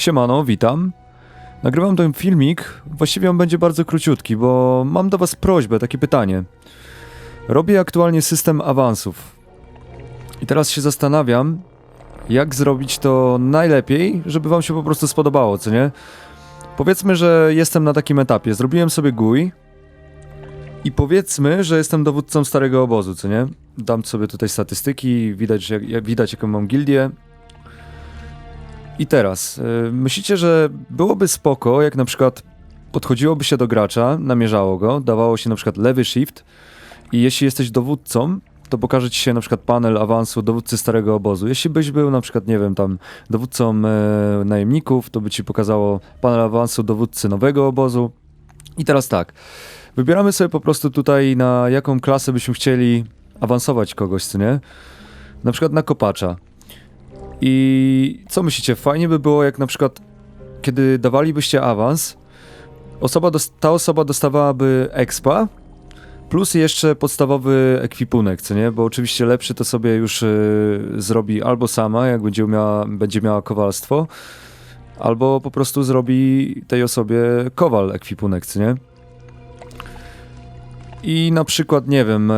Siemano, witam. Nagrywam ten filmik, właściwie on będzie bardzo króciutki, bo mam do was prośbę, takie pytanie. Robię aktualnie system awansów. I teraz się zastanawiam, jak zrobić to najlepiej, żeby wam się po prostu spodobało, co nie? Powiedzmy, że jestem na takim etapie. Zrobiłem sobie GUI i powiedzmy, że jestem dowódcą starego obozu, co nie? Dam sobie tutaj statystyki, widać, jak, widać jaką mam gildię. I teraz, y, myślicie, że byłoby spoko, jak na przykład podchodziłoby się do gracza, namierzało go, dawało się na przykład lewy shift i jeśli jesteś dowódcą, to pokaże ci się na przykład panel awansu dowódcy starego obozu. Jeśli byś był na przykład, nie wiem, tam dowódcą e, najemników, to by ci pokazało panel awansu dowódcy nowego obozu. I teraz tak, wybieramy sobie po prostu tutaj na jaką klasę byśmy chcieli awansować kogoś, co nie? Na przykład na kopacza. I co myślicie, fajnie by było jak na przykład, kiedy dawalibyście awans, osoba ta osoba dostawałaby expa, plus jeszcze podstawowy ekwipunek, co nie? Bo oczywiście lepszy to sobie już y, zrobi albo sama, jak będzie miała, będzie miała kowalstwo, albo po prostu zrobi tej osobie kowal ekwipunek, co nie? I na przykład, nie wiem, e,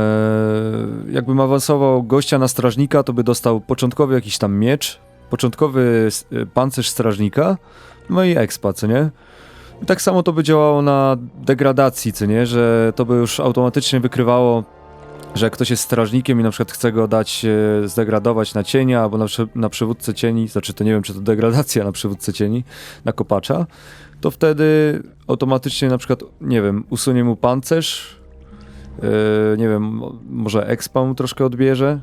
jakbym awansował gościa na strażnika, to by dostał początkowy jakiś tam miecz, początkowy e, pancerz strażnika, no i expa, co nie? I tak samo to by działało na degradacji, co nie? Że to by już automatycznie wykrywało, że ktoś jest strażnikiem i na przykład chce go dać e, zdegradować na cienia albo na, na przywódcę cieni, znaczy to nie wiem, czy to degradacja na przywódcę cieni, na kopacza, to wtedy automatycznie na przykład, nie wiem, usunie mu pancerz, nie wiem, mo- może expa troszkę odbierze.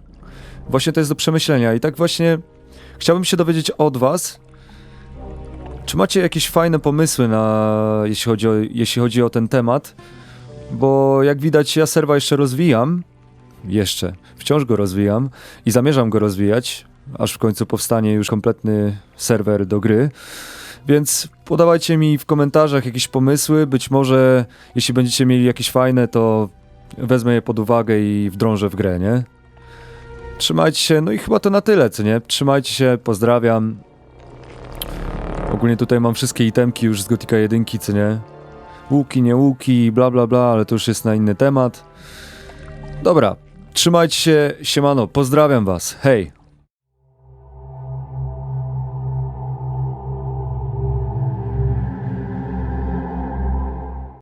Właśnie to jest do przemyślenia i tak właśnie chciałbym się dowiedzieć od was, czy macie jakieś fajne pomysły na, jeśli chodzi o, jeśli chodzi o ten temat, bo jak widać ja serwa jeszcze rozwijam, jeszcze, wciąż go rozwijam i zamierzam go rozwijać, aż w końcu powstanie już kompletny serwer do gry. Więc podawajcie mi w komentarzach jakieś pomysły. Być może, jeśli będziecie mieli jakieś fajne, to wezmę je pod uwagę i wdrążę w grę, nie? Trzymajcie się, no i chyba to na tyle, co nie? Trzymajcie się, pozdrawiam. Ogólnie tutaj mam wszystkie itemki już z Gotika 1, co nie? Łuki, nie łuki, bla bla bla, ale to już jest na inny temat. Dobra, trzymajcie się, siemano, pozdrawiam was, hej!